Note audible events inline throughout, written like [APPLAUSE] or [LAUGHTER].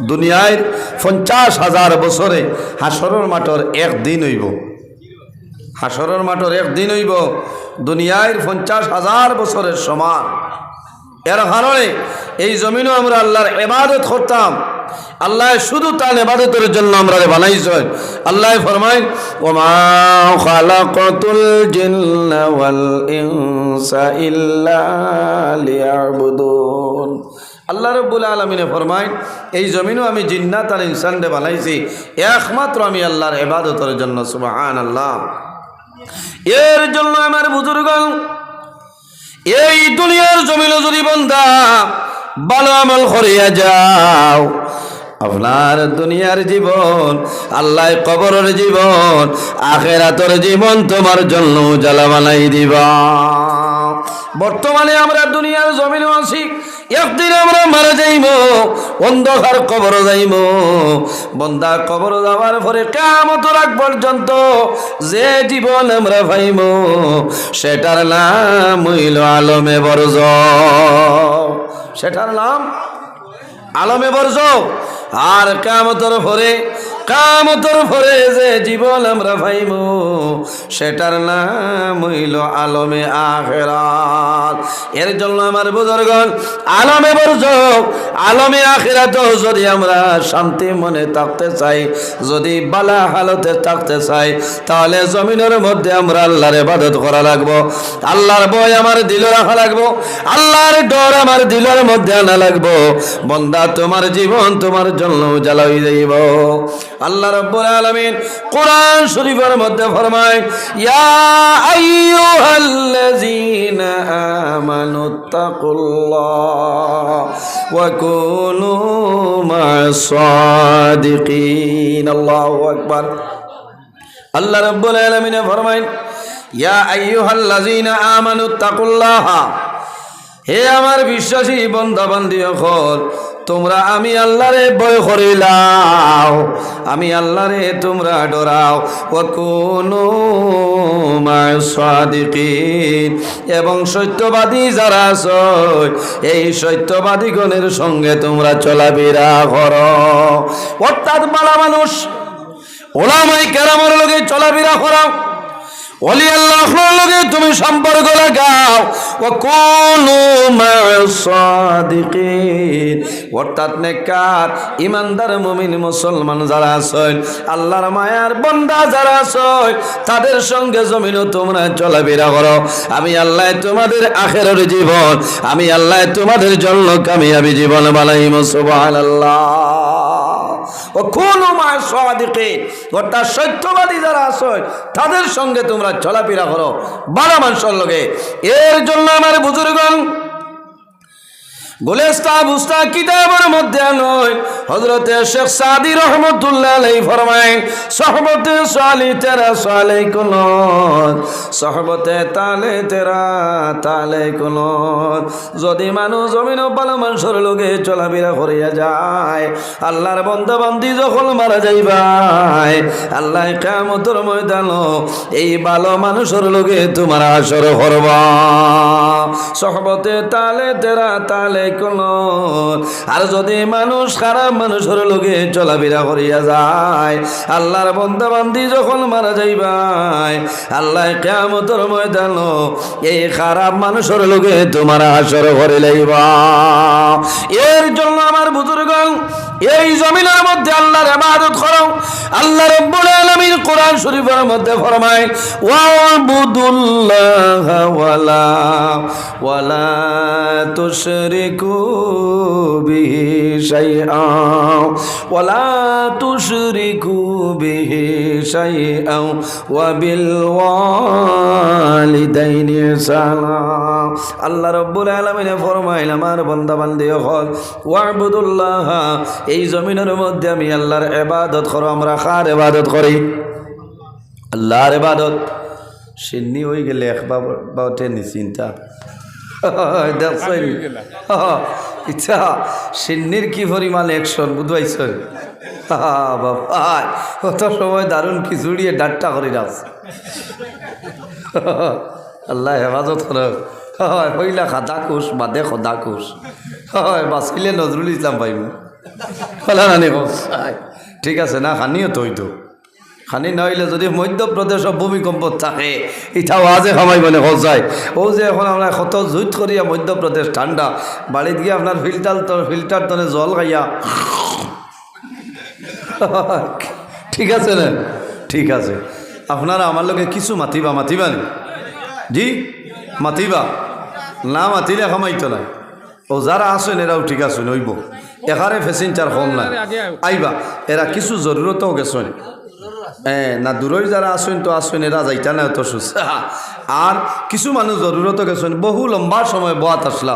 দুনিয়ায় পঞ্চাশ হাজার বছরে হাসরের মাঠর একদিন হইব। হাসরের মাঠর একদিন হইব। দুনিয়ায় পঞ্চাশ হাজার বছরের সমান। এর কারণে এই জমিনও আমরা আল্লাহর এবাদত করতাম। আল্লাহ শুধু তার এবাদতের জন্য আমরা বানাইছে আল্লাহ ফরমায় ওমা ইল্লা আল্লাহ রব্বুল আলমিনে ফরমায়, এই জমিনও আমি জিন্নাত আর ইনসানরে বানাইছি। একমাত্র আমি আল্লাহর এবাদতের জন্য সুবাহান আল্লাহ এর জন্য আমার বুজুর্গণ, এই দুনিয়ার জমিন যদি বন্ধা ভালো আমল করিয়া যাও, আপনার দুনিয়ার জীবন আল্লাহ কবরের জীবন, আখেরাতর জীবন তোমার জন্য জ্বালা বানাই দিবা। বর্তমানে আমরা দুনিয়ার জমিনে আছি একদিন আমরা মারা যাইব, অন্ধকার কবর যাইব। বন্দা কবর যাওয়ার পরে কামত রাখ পর্যন্ত যে জীবন আমরা ভাইব, সেটার নাম হইল আলমে বর্জ। সেটার নাম আলমে বর্জ। আর কামতর পরে কামতর পরে যে জীবন আমরা ভাইব সেটার নাম হইল আলমে আখেরাত। এর জন্য আমার বুজুর্গণ, আলমে বর্জ আলমে আখেরাত যদি আমরা শান্তি মনে থাকতে চাই, যদি বালা হালতে থাকতে চাই, তাহলে জমিনের মধ্যে আমরা আল্লাহর ইবাদত করা লাগবো। আল্লাহর বই আমার দিল রাখা লাগবো, আল্লাহর ডর আমার দিলের মধ্যে আনা লাগবো। বন্দা, তোমার জীবন তোমার জন্য জ্বালাই যাইব আল্লাহ রব্বুল আলামিন কোরআন শরীফের মধ্যে ফরমায়, ইয়া আইয়ুহাল্লাযীনা আমানু তাকুল্লাহ ওয়া কুনু মা'আস সাদিকিন আল্লাহু আকবার। আল্লাহ রব্বুল আলামিন ফরমায়, ইয়া আইয়ুহাল্লাযীনা আমানু তাকুল্লাহ। হে আমার বিশ্বাসী বন্ধা বান্ধী তোমরা আমি আল্লাহরে ভয় করিলাও, আমি আল্লাহরে তোমরা ডরাও। কোনো এবং সত্যবাদী যারা আছো, এই সত্যবাদীগণের সঙ্গে তোমরা চলাফেরা করো। অর্থাৎ বালা মানুষ ওলামাই কেরামের লগে চলাফেরা করাও। অলি লগে তুমি সম্পর্ক লাগাও। ও কোন ইমানদার, মুমিন, মুসলমান যারা আছেন, আল্লাহর মায়ার বন্দা যারা আছেন, তাদের সঙ্গে জমিনও তোমরা চলাফেরা করো। আমি আল্লাহ তোমাদের আখেরের জীবন, আমি আল্লাহ তোমাদের জন্য কামিয়াবি জীবন কোন মায়ের সদিকে অর্থাৎ সত্যবাদী যারা আছে, তাদের সঙ্গে তোমরা চলাফেরা করো। বারো মানুষের লগে এর জন্য আমার বুজুর্গণ গুলেস্তা বুস্তা কিতাবের মধ্যে নয়। হজরতে শেখ সাদি রহমতুল্লাহ আলাই ফরমায় সহবতে সালি, তেরা সালে কোন সহবতে তালে, তেরা তালে কোন যদি মানুষ জমিন ভালো মানুষের লোকে চলাফেরা করিয়া যায়, আল্লাহর বন্ধা বান্ধি যখন মারা যাইবাই আল্লাহ কামতর ময়দান এই ভালো মানুষের লোকে তোমার আসর করবা। সহবতে তালে, তেরা তালে কোন। আর যদি মানুষ খারাপ মানুষের লোকে চলাফেরা করিয়া যায়, আল্লাহর বন্ধা বান্ধি যখন মারা যাইবাই, আল্লাহ কেমতর ময়দান এই খারাপ মানুষের লোকে তোমার আসর করে লাইবা। এর জন্য আমার বুজুর্গ এই জমিনের মধ্যে আল্লাহর ইবাদত করো। আল্লাহ রাব্বুল আলামিন কোরআন শরীফের মধ্যে ফরমায়, ওয়াবুদুল্লাহ ওয়ালা ওয়ালা তুশরিকু আল্লাহ রাব্বুল আলামিন ফরমাইল, আমার বান্দা বান্দি হল ওয়াবুদুল্লাহ, এই জমিনের মধ্যে আমি আল্লাহর এবাদত করো, আমরা কার এবাদত করি? আল্লাহর এবাদত সিন্নি হয়ে গেলে একবার বাউটে নিশ্চিন্তা [LAUGHS] দেখছেন [LAUGHS] ইচ্ছা সিন্নির কি পরিমাণ একশন বুধবাইছেন [LAUGHS] বাবা কত সময় দারুণ খিচুড়িয়ে ডাট্টা করে যাস আল্লাহ হেফাজত করে। হয় হইলা খাদা খুশ বাদে খদা খুশ হয় বাঁচিলে নজরুল ইসলাম পাইব। হলা নানি ঠিক আছে না খানিও তো হইতো। খানি নইলে যদি মধ্যপ্রদেশ ভূমিকম্প থাকে ইটাও আজে খামাই মানে হসাই ও যে এখন আমরা কত জুত করিয়া মধ্যপ্রদেশ ঠান্ডা বাড়িত গিয়ে আপনার ফিল্টার তো ফিল্টার তনে জল খাইয়া। [LAUGHS] ঠিক আছে না? ঠিক আছে। আপনারা আমার লোকে কিছু মাতিবা মাতিবা নি? জি? মাতিবা? না মাতিলে খামাইতো না। ও যারা আসেন এরাও ঠিক আছে নইব এখানে ফেসেঞ্জার কম নাই। আইবা এরা কিছু জরুরতও গেছেন। এ, না দূরই যারা আসেন তো আসেন, এরা যাইতা না তো সুস্থা [LAUGHS] আর কিছু মানুষ জরুরত গেছেন, বহু লম্বা সময় বয়াত আসলা।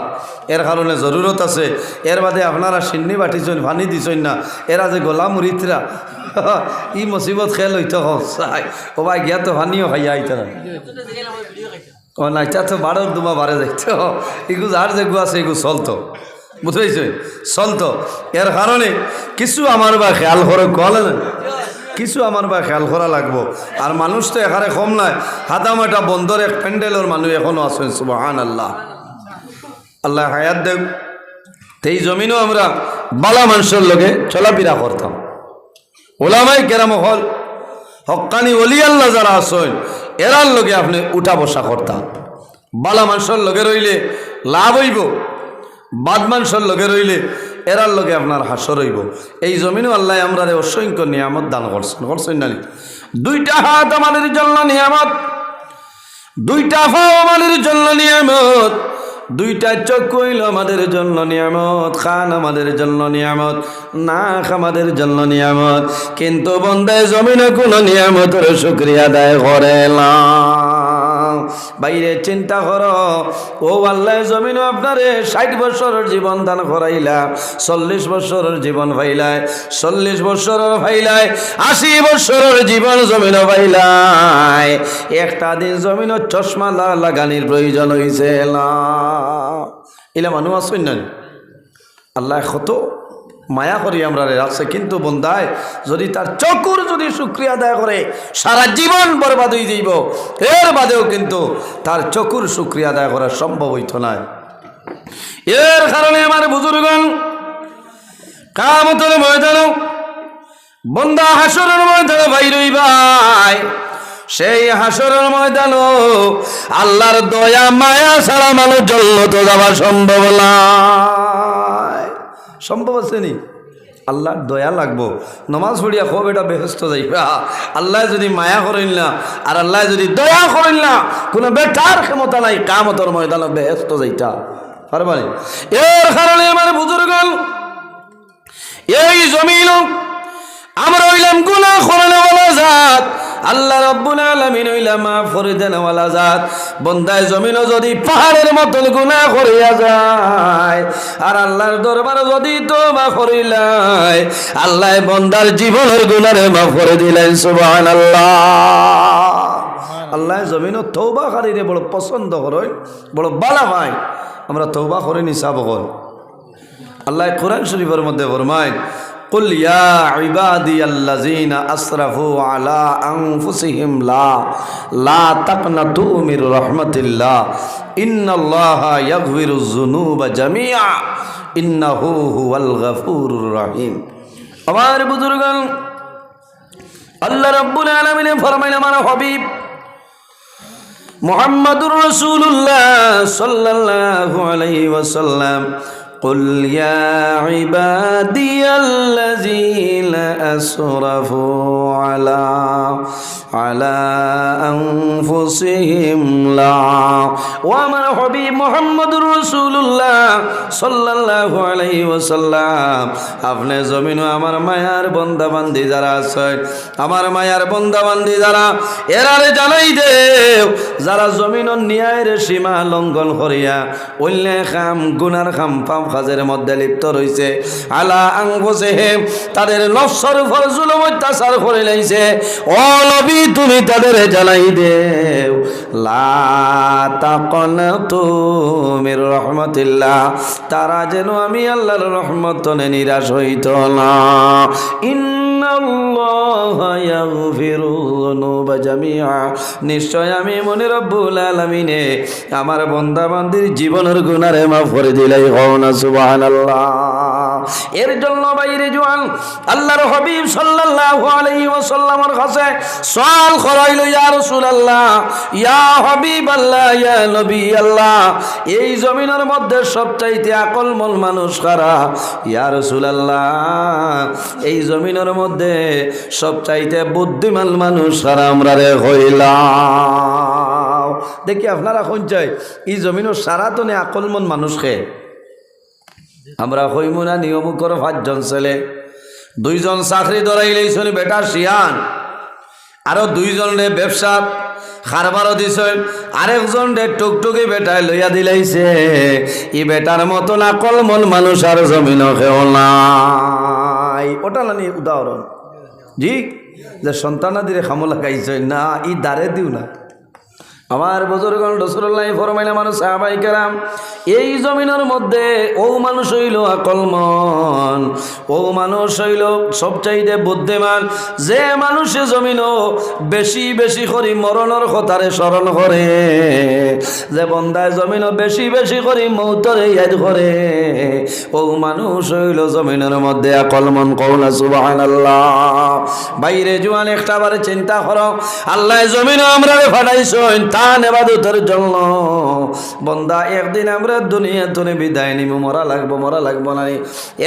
এর কারণে জরুরত আছে। এর বাদে আপনারা সিন্নি বাটিছেন, ভানি দিছেন না। এরা যে গোলা মুরিতরা [LAUGHS] ই মুসিবত খেল হইতে চাই ও ভাই, গিয়া তো ভানিও খাইয়া আইতে না। ও, না এটা তো বারোর দুমা বারে যাইতো এগু [LAUGHS] যার যেগু আছে এগু চলতো। বুঝেছেন চলতো। এর কারণে কিছু আমার বা খেয়াল করে কলে না কিছু আমার বা খেয়াল করা লাগবো। আর মানুষ তো এখানে কম নাই। হাতামাটা বন্দর, এক প্যান্ডেলের মানুষ এখনও আছেন সুবাহান আল্লাহ আল্লাহ হায়াত দেব এই জমিনও আমরা বালা মানুষের লোকে চলাফেরা করতাম। ওলামাই কেরাম হল, হক্কানি অলি আল্লাহ যারা আসেন এরার লগে আপনি উঠা বসা করতাম। বালা মানুষের লগে রইলে লাভ হইব, বাদ মানুষের লগে রইলে এরার লগে আপনার হাসর হইব। এই জমিনও আল্লাহ আমরা অসংখ্য নিয়ামত দান করছেন করছেন না দুইটা হাত আমাদের জন্য নিয়ামত, দুইটা পাও আমাদের জন্য নিয়ামত, দুইটা চোখ হইল আমাদের জন্য নিয়ামত খান আমাদের জন্য নিয়ামত, নাক আমাদের জন্য নিয়ামত। কিন্তু বন্দায় জমিনে কোনো নিয়ামতের শুক্রিয়া আদায় করে না। বাইরে চিন্তা করো। ও আল্লাহ জমিন আপনারে ষাট বছরের জীবন দান করাইলা, চল্লিশ বছরের জীবন ভাইলায় চল্লিশ বছরের ভাইলায় আশি বছরের জীবন জমিন ভাইলায় একটা দিন জমিন চশমা লাগানির প্রয়োজন হয়েছে না। এলা মানুষ আসেন না আল্লাহ কত মায়া করি আমরা রাখছে কিন্তু বন্দায় যদি তার চকুর যদি শুক্রিয়া আদায় করে, সারা জীবন বরবাদ হয়ে যাইব। এর বাদেও কিন্তু তার চকুর শুক্রিয়া আদায় করা সম্ভব হইত না এর কারণে আমার বুজুর্গন কামতর ময়দান, বন্দা হাসরের ভাই রই ভাই। সেই হাসরের ময়দান আল্লাহর দয়া, মায়া ছাড়া মানুষ জন্য তো যাওয়া সম্ভব নয় সম্ভব আছে নি? আল্লাহর দয়া লাগবো। নমাজ পড়িয়া খুব এটা বেহস্ত যাইবা। আল্লাহ যদি মায়া করেন না, আর আল্লাহ যদি দয়া করেন না, কোনো বেটার ক্ষমতা নাই, কামতর ময়দান বেহস্ত যাইতা। পারবানি? এর কারণে আমার বুজুর্গন এই জমিন আমরা হইলাম গুনা খোরানোওয়ালা জাত। আল্লাহ রব্বুল আলামিন হইলাম মাফ করে দেনওয়ালা জাত। বন্দায় জমিনও যদি পাহাড়ের মতন গুনাহ করিয়া যায়, আর আল্লাহর দরবার যদি তোবা করিলাই আল্লাহ বন্দার জীবনের গুনারে মাফ করে দিলেন, সুবহানাল্লাহ। আল্লাহ জমিনও তৌবা কারীরে বড় পছন্দ করেন, বড় বালা হয় আমরা তৌবা করে নিসাব কর। আল্লাহ কোরআন শরীফের মধ্যে ফরমায় قل يا عبادي الذين اسرفوا على انفسهم لا لا تقنطوا من رحمة الله ان الله يغفر الذنوب جميعا انه هو الغفور الرحيم আমার বুজুর্গান আল্লাহ রাব্বুল আলামিন ফরমাইলেন আমার হাবিব মোহাম্মদুর রসুল্লাহ সাল্লাল্লাহু আলাইহি ওয়াসাল্লাম قل يا عبادي الذين أسرفوا على على أنفسهم لا ومن حبيب محمد رسول الله صلى الله عليه وسلم আপনি জমিন আমার মায়ার বন্দা বান্দি যারা আছেন আমার মায়ার বন্দা বান্দি যারা এরারে জানাই দেও যারা জমিন ন্যায়ের সীমা লঙ্ঘন করিয়া অন্য খাম গুনার খাম পাম খাজের মধ্যে লিপ্ত রয়েছে আলা আং বসে তাদের নফসর উপর জুলুম অত্যাচার করে লাইছে। ও নবী, তুমি তাদের জ্বালাই দেও। লা তাকনাতু রহমাতিল্লাহ, তারা যেন আমি আল্লাহর রহমত নিরাশ হইত না। ইন নিশ্চয় আমি মনে রব্বুল আলমিনে আমার বন্দাবন্দির জীবনের গুণারে মা ভরে দিলাই হও না, সুবহানাল্লাহ। এর জন্য বাইরে জোয়ান, আল্লাহর হাবিব সাল্লাল্লাহু আলাইহি ওয়াসাল্লামের কাছে সওয়াল করাইল, ইয়া রাসূলুল্লাহ, ইয়া হাবিব আল্লাহ ইয়া নবী আল্লাহ এই জমিনের মধ্যে সবচাইতে আকলমল মানুষ কারা? ইয়া রাসূলুল্লাহ, এই জমিনের মধ্যে সবচাইতে বুদ্ধিমান মানুষ কারা আমরা রে হইলাম? দেখি আপনারা কোন চাই এই জমিনের সারা তো নে আকলমন মানুষকে আমরা হইমুনা নিয়ম করে পাঁচজন ছেলে। দুইজন চাকরি ধরাইলেইছনি বেটা শিয়ান। আরও দুইজন রে ব্যবসা খারবারও দিছেন আরেকজন রে টুকটুকি বেটায় লইয়া দিলাইছে। ই বেটার মতন আকলমন মানুষ আর জমিন নাই। ওটা নানি উদাহরণ। জি? যে সন্তানাদিরে খামো লাগাইছে না, ই দারে দিও না। আমার বুজুর্গণ রসুল্লাহ ফরমাইলা মানুষ সাহাবাই কেরাম, এই জমিনের মধ্যে ও মানুষ হইল আকলমন, ও মানুষ হইল সবচাইতে বুদ্ধিমান। যে মানুষে জমিন বেশি বেশি করি মরণের কথারে স্মরণ করে, যে বন্দায় জমিন বেশি বেশি করি মৌতরে ইয়াদ করে, ও মানুষ হইল জমিনের মধ্যে আকলমন। কৌনা সুবাহ বাইরে জোয়ান একটা বারে চিন্তা করো, আল্লাহ জমিন আমরা ফাটাইছেন তা এবাদতের জন্য। বন্দা, একদিন আমরা দুনিয়া তুনে বিদায় নিব মরা লাগবো মরা লাগবো না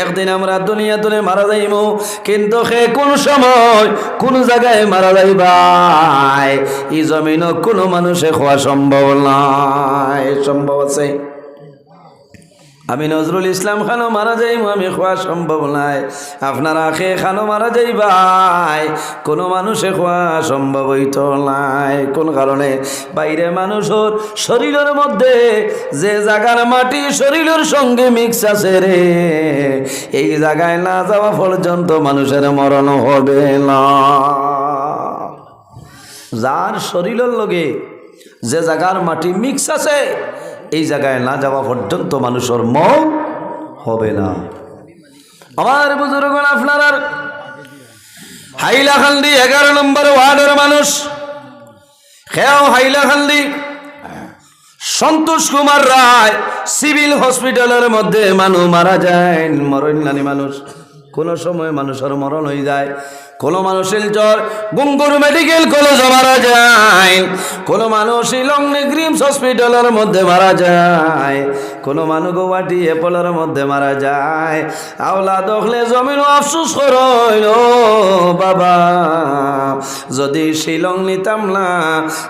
একদিন আমরা দুনিয়া তুনে মারা যাইব কিন্তু সে কোন সময় কোন জায়গায় মারা যাইবাই? ই জমিন কোনো মানুষে খোয়া সম্ভব নয় সম্ভব আছে। আমি নজরুল ইসলাম খানও মারা যাইব আমি খোয়া সম্ভব নাই। আপনারা খে খানও মারা যাইবাই। কোনো মানুষে খোয়া সম্ভব হইত নাই। কোন কারণে? বাইরে মানুষের শরীরের মধ্যে যে জায়গার মাটি শরীরের সঙ্গে মিক্স আছে রে, এই জায়গায় না যাওয়া পর্যন্ত মানুষের মরণ হবে না। যার শরীরের লগে যে জায়গার মাটি মিক্স আছে এই জায়গায় না যাওয়া পর্যন্ত মানুষের মন হবে না। আমার বুজুর্গণ, আপনার আর হাইলাকান্দি এগারো নম্বর ওয়ার্ডের মানুষ। খেয়াও হাইলাকান্দি। সন্তোষ কুমার রায় সিভিল হসপিটালের মধ্যে মানুষ মারা যায় মরণ নানি মানুষ। কোনো সময় মানুষের মরণ হয়ে যায়, কোনো মানুষের জ্বর, গুঙ্গুর মেডিকেল কলেজে মারা যায়, কোনো মানুষ গ্রিমস হসপিটালের মধ্যে মারা যায়, কোনো মানুষ গৌহাটি এপলের মধ্যে মারা যায়। আওলা দখলে জমিন আফসুস করইল, বাবা, যদি শিলং নিতাম না,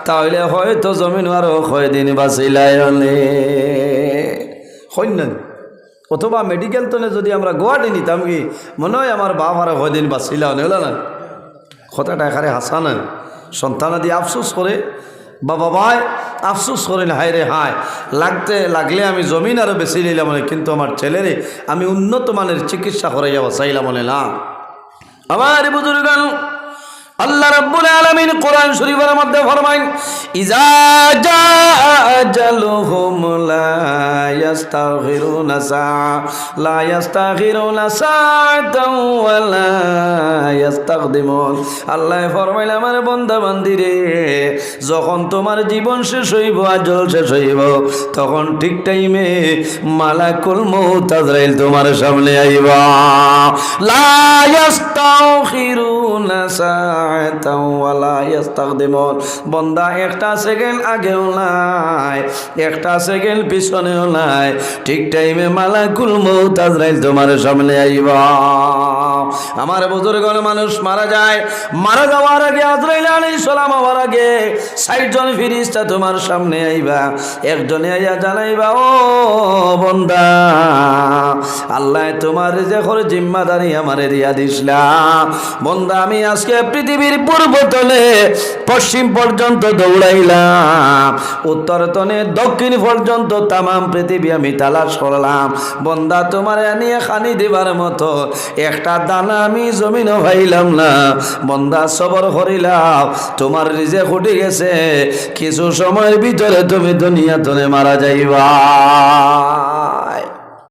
তাহলে হয়তো জমিন আরও কয়দিন বাঁচিলাই সৈন্য অথবা মেডিকেল তলে যদি আমরা গুয়াহাটি নিতাম কি মনে হয় আমার বাপ আরও কয়দিন বাঁচিলা হলো না কথাটা এখানে হাসা না সন্তানাদি আফসোস করে বাবা ভাই আফসোস করেন হায় রে হায়। লাগতে, লাগলে আমি জমিন আরও বেশি নিলাম মনে, কিন্তু আমার ছেলেরে আমি উন্নত মানের চিকিৎসা করে যাব চাইলাম মনে না। আমার বুজুর্গান আল্লাহ রাব্বুল আলামিন কোরআন শরীফের মধ্যে ফরমাইন, ইজা জা আজালুহুম লা ইস্তাগফিরুনা সা লা ইস্তাগফিরুনা সাআতাও ওয়া লা ইস্তাকদিমুন আল্লাহ ফরমাইল আমার বান্দা বান্দিরে যখন তোমার জীবন শেষ হইব, আজল শেষ হইব, তখন ঠিক টাইমে মালাকুল মউত আজরাইল তোমার সামনে আইবা। লা ইস্তাগফিরুনা সা বন্দা একটা সেকেন্ড আগেও নাই, একটা সেকেন্ড পিছনেও নাই। ঠিক টাইমে মালাকুল মৌত আজরাইল তোমার সামনে আইবা। আমার বুজুর্গণ মানুষ মারা যায়। মারা যাওয়ার আগে আজরাইল আলাইহিস সালাম হওয়ার আগে ষাট জন ফিরিস্তা তোমার সামনে আইবা। একজনে আইয়া জানাইবা ও বন্দা, আল্লাহ তোমার যে জিম্মাদারি আমারে দিয়া দিসলাম বন্দা, আমি আজকে পৃথিবীর পূর্ব তলে পশ্চিম পর্যন্ত দৌড়াইলাম, উত্তর তনে দক্ষিণ পর্যন্ত তামাম পৃথিবী আমি তালাশ করলাম। বন্দা তোমার নিয়ে খানি দিবার মতো একটা দানা আমি জমিনও ভাইলাম না। বন্দা সবর করিলাম তোমার রিজে ফুটে গেছে, কিছু সময়ের ভিতরে তুমি দুনিয়া তনে মারা যাইবা।